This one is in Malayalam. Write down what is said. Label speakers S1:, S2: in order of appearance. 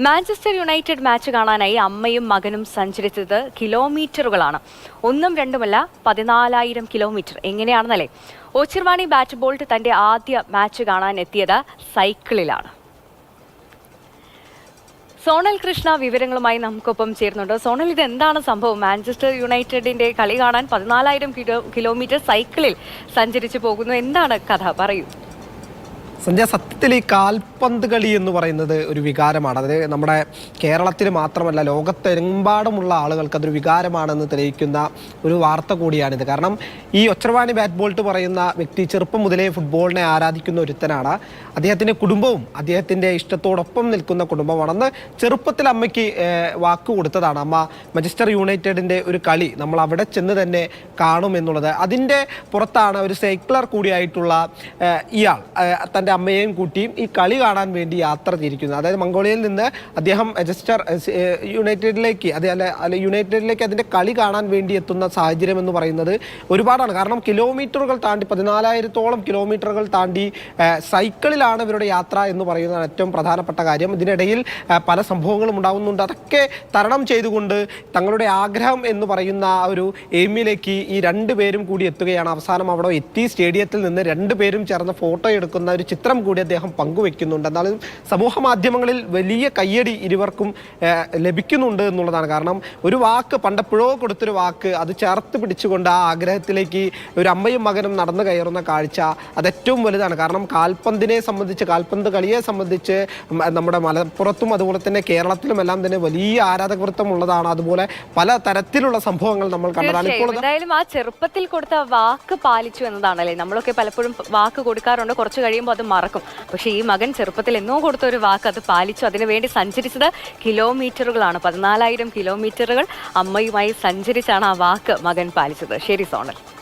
S1: മാഞ്ചസ്റ്റർ യുണൈറ്റഡ് മാച്ച് കാണാനായി അമ്മയും മകനും സഞ്ചരിച്ചത് കിലോമീറ്ററുകളാണ്. ഒന്നും രണ്ടുമല്ല പതിനാലായിരം കിലോമീറ്റർ. എങ്ങനെയാണെന്നല്ലേ? ഓച്ചിർവാണി ബാറ്റ് ബോൾട്ട് തന്റെ ആദ്യ മാച്ച് കാണാൻ എത്തിയത് സൈക്കിളിലാണ്. സോണൽ കൃഷ്ണ വിവരങ്ങളുമായി നമുക്കൊപ്പം ചേരുന്നുണ്ട്. സോണൽ ഇത് എന്താണ് സംഭവം? മാഞ്ചസ്റ്റർ യുണൈറ്റഡിന്റെ കളി കാണാൻ പതിനാലായിരം കിലോ കിലോമീറ്റർ സൈക്കിളിൽ സഞ്ചരിച്ചു പോകുന്നു. എന്താണ് കഥ? പറയൂ.
S2: സന്ധ്യ സത്യത്തിൽ ഈ കാൽപന്ത് കളി എന്ന് പറയുന്നത് ഒരു വികാരമാണ്. അതായത് നമ്മുടെ കേരളത്തിൽ മാത്രമല്ല ലോകത്തെമ്പാടുമുള്ള ആളുകൾക്ക് അതൊരു വികാരമാണെന്ന് തെളിയിക്കുന്ന ഒരു വാർത്ത കൂടിയാണിത്. കാരണം ഈ ഒച്ചർവാണി ബാറ്റ് ബോൾട്ട് പറയുന്ന വ്യക്തി ചെറുപ്പം മുതലേ ഫുട്ബോളിനെ ആരാധിക്കുന്ന ഒരുത്തനാണ്. അദ്ദേഹത്തിന്റെ കുടുംബവും അദ്ദേഹത്തിന്റെ ഇഷ്ടത്തോടൊപ്പം നിൽക്കുന്ന കുടുംബമാണെന്ന് ചെറുപ്പത്തിൽ അമ്മയ്ക്ക് വാക്ക് കൊടുത്തതാണ്. അമ്മ മഞ്ചസ്റ്റർ യുണൈറ്റഡിന്റെ ഒരു കളി നമ്മൾ അവിടെ ചെന്ന് തന്നെ കാണുമെന്നുള്ളത് അതിന്റെ പുറത്താണ് ഒരു സൈക്ലർ കൂടിയായിട്ടുള്ള ഇയാൾ ഏഹ്, തന്റെ അമ്മയെയും കുട്ടിയും ഈ കളി കാണാൻ വേണ്ടി യാത്ര തിരിക്കുന്നത് അതായത് മംഗോളിയയിൽ നിന്ന് അദ്ദേഹം അജസ്റ്റർ യുണൈറ്റഡിലേക്ക് അതെ അല്ല യുണൈറ്റഡിലേക്ക് അതിന്റെ കളി കാണാൻ വേണ്ടി എത്തുന്ന സാഹചര്യം എന്ന് പറയുന്നത് ഒരുപാടാണ്. കാരണം കിലോമീറ്ററുകൾ താണ്ടി പതിനാലായിരത്തോളം കിലോമീറ്ററുകൾ താണ്ടി സൈക്കിളിലാണ് ഇവരുടെ യാത്ര എന്ന് പറയുന്നത് ഏറ്റവും പ്രധാനപ്പെട്ട കാര്യം. ഇതിനിടയിൽ പല സംഭവങ്ങളും ഉണ്ടാകുന്നുണ്ട് അതൊക്കെ തരണം ചെയ്തുകൊണ്ട് തങ്ങളുടെ ആഗ്രഹം എന്ന് പറയുന്ന ഒരു എയിമിലേക്ക് ഈ രണ്ടുപേരും കൂടി എത്തുകയാണ്. അവസാനം അവിടെ എത്തി സ്റ്റേഡിയത്തിൽ നിന്ന് രണ്ടുപേരും ചേർന്ന് ഫോട്ടോ എടുക്കുന്ന ഒരു കൂടി അദ്ദേഹം പങ്കുവെക്കുന്നുണ്ട്. എന്നാലും സമൂഹ മാധ്യമങ്ങളിൽ വലിയ കയ്യടി ഇരുവർക്കും ലഭിക്കുന്നുണ്ട് എന്നുള്ളതാണ്. കാരണം ഒരു വാക്ക് പണ്ടെപ്പോഴോ കൊടുത്തൊരു വാക്ക് അത് ചേർത്ത് പിടിച്ചുകൊണ്ട് ആ ആഗ്രഹത്തിലേക്ക് ഒരു അമ്മയും മകനും നടന്നു കയറുന്ന കാഴ്ച അത് ഏറ്റവും വലുതാണ്. കാരണം കാൽപന്തിനെ സംബന്ധിച്ച് കാൽപന്ത് കളിയെ സംബന്ധിച്ച് നമ്മുടെ മലപ്പുറത്തും അതുപോലെ തന്നെ കേരളത്തിലും എല്ലാം തന്നെ വലിയ ആരാധകവൃത്തം ഉള്ളതാണ് അതുപോലെ പല തരത്തിലുള്ള സംഭവങ്ങൾ നമ്മൾ കണ്ടതാണ്. ഇപ്പോൾ
S1: എന്തായാലും ആ ചെറുപ്പത്തിൽ കൊടുത്ത വാക്ക് പാലിച്ചു എന്നതാണല്ലേ? നമ്മളൊക്കെ പലപ്പോഴും വാക്ക് കൊടുക്കാറുണ്ട്. കുറച്ച് കഴിയുമ്പോൾ അത് മറക്കും. പക്ഷെ ഈ മകൻ ചെറുപ്പത്തിൽ എന്നോ കൊടുത്ത ഒരു വാക്ക് അത് പാലിച്ചു. അതിനുവേണ്ടി സഞ്ചരിച്ചത് കിലോമീറ്ററുകളാണ്. പതിനാലായിരം കിലോമീറ്ററുകൾ അമ്മയുമായി സഞ്ചരിച്ചാണ് ആ വാക്ക് മകൻ പാലിച്ചത്. ശരി സോണൽ.